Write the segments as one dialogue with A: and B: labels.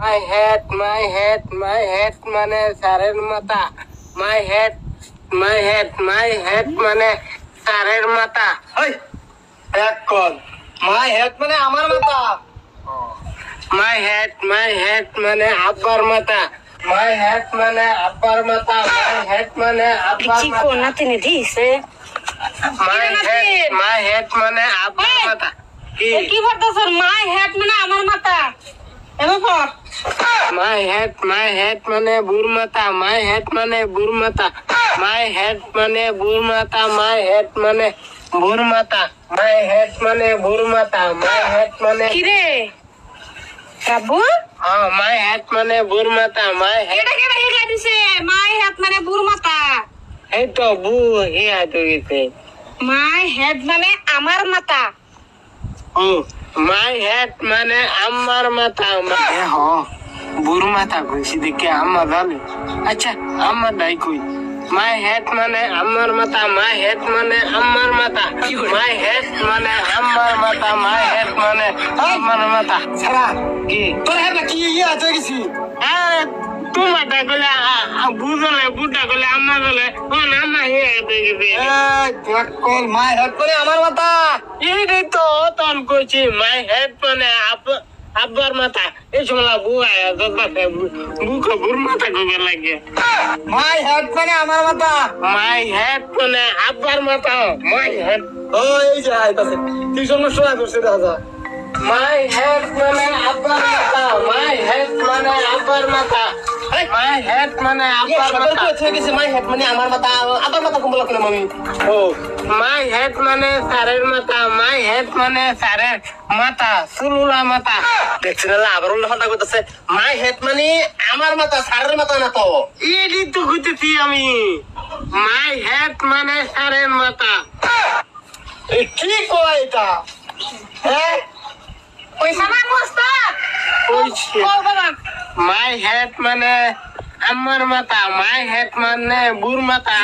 A: My head my head my head মানে স্যারের মাথা। My head my head my head মানে স্যারের মাথা।
B: এক কল। মাই হেড মানে আমার মাথা।
A: মাই হেড মাই হেড মানে আব্বার মাথা। মাই হেড মানে আব্বার মাথা। মাই হেড মানে আব্বার মাথা।
C: no tiene dice.
A: My head my head মানে আব্বার! মাথা। কি
C: কি করতেছ মাই হেড মানে আমার মাথা। এমন কর
A: মাই হেড মাই হেড মানে বুর মাথা মাই হেড মানে বুর মাথা মাই হেড মানে বুর মাথা মাই হেড মানে বুর মাথা মাই হেড মানে বুর মাথা মাই হেড মানে
C: কি রে রাবু
A: হ্যাঁ মাই হেড মানে বুর মাথা মাই হেড
C: এটা কেডা শিখাই দিছে মাই হেড মানে বুর মাথা
A: এই তো বু হিয়া তো গেছে
C: মাই হেড মানে আমার মাথা
A: ও মাই হেড মানে আমার মাথা এ হ বুর মাথা কইছি দেখে আম্মা জানে। আচ্ছা আম্মা দাই কই? মাই হেড মানে আমার মাথা মাই হেড মানে আমার মাথা। মাই হেড মানে আমার মাথা মাই হেড মানে আমার মাথা।
B: ছাড়া
A: কি?
B: তোর হেড কি ইয়ে আছে গেছি
A: আরে তোমার কইলে বুঝলে বুটা কইলে আম্মা কইলে ও না আম্মা হিয়া তো গেছে
B: এক কল মাই হেড মানে আমার মাথা।
A: এই তো তখন কইছি মাই হেড মানে আপ- আব্বার মাথা। এই বউ আয়া বুকে বুর মাথা কবে লাগে।
B: মাই হেড মানে আমার মাথা।
A: মাই হেড মানে আব্বার মাথা মাই হেড।
B: ও এই যে আইতাছে। টিউশন মাস্টার আইতাছে দাদা
A: মাই হেড মানে আব্বার মাথা মাই হেড মানে আব্বার মাথা। মাই হেড মানে আব্বার মাথা।
B: গেছে মাই হেড মানে আমার মাথা আবার মাথা কম বলা মামি?
A: ও মাই হেড মানে স্যারের মাথা মাই হেড মানে স্যারের মাথা সুলুলা মাথা।
B: দেখছেন না আবার উল্টা কথা কইতাছে মাই হেড মানে আমার মাথা সারের মাথা না তো?
A: এটি তো কইতেছি আমি। মাই হেড মানে স্যারের মাথা।
B: এ কি কয় এটা? হ্যাঁ?
C: পয়সা না মস্তা
A: কইছি।
C: কল বাবা
A: মাই হেড মানে আমার মাথা মাই হেড মানে বুর মাথা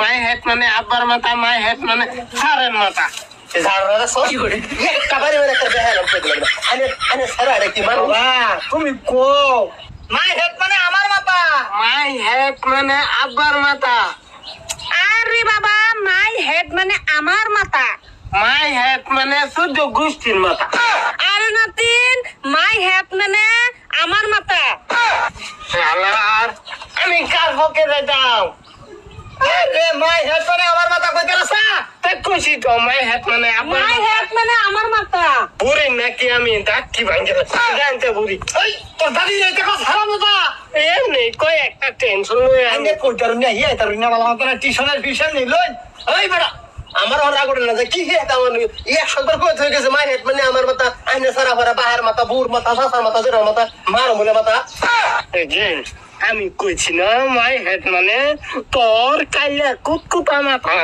A: মাই হেড মানে আব্বার মাথা মাই হেড মানে স্যারের মাথা
B: ঝাড়া সব কি করে? একটা বারে বারে একটা বেহাল করে দিলাম আনে আনে সারা রে কি মানো তুমি কো মাই হেড মানে আমার মাথা
A: মাই হেড মানে আব্বার মাথা
C: আরে বাবা মাই হেড মানে আমার মাথা
A: মাই হেড মানে শুদ্ধ গোষ্ঠীর মাথা
C: আরে নাতিন মাই হেড মানে আমার মাথা।
A: আমি কার পক্ষে যেতাম?
B: আরে মাই হেড মানে আমার মাথা কইতে রাসা
A: তা খুশি তো মাই হেড মানে আব্বার
C: মাই হেড মানে আমার মাথা।
A: বুড়ি নাকি আমি ডাক্তি ভাঙে জানতে বুড়ি।
B: ওই তোর দাদি এটা কথা সারা মাথা
A: এমনি কই একটা টেনশন লই
B: আইনে কইতার না হিয়া তার না বালা মাথা টিউশনের ফিশন নি লই ওই বেটা আমার ওর আগরে না কি হে তা মানে এক সবার কই হয়ে গেছে মাই হেড মানে আমার মাথা আইনে সারা ভরা, বাহার মাথা, বুর মাথা, শাসার মাথা জেরার মাথা, মার মনে মাথা।
A: আমি কইছি না মাই হেড মানে তোর কাইলে কুতকুতা মাথা।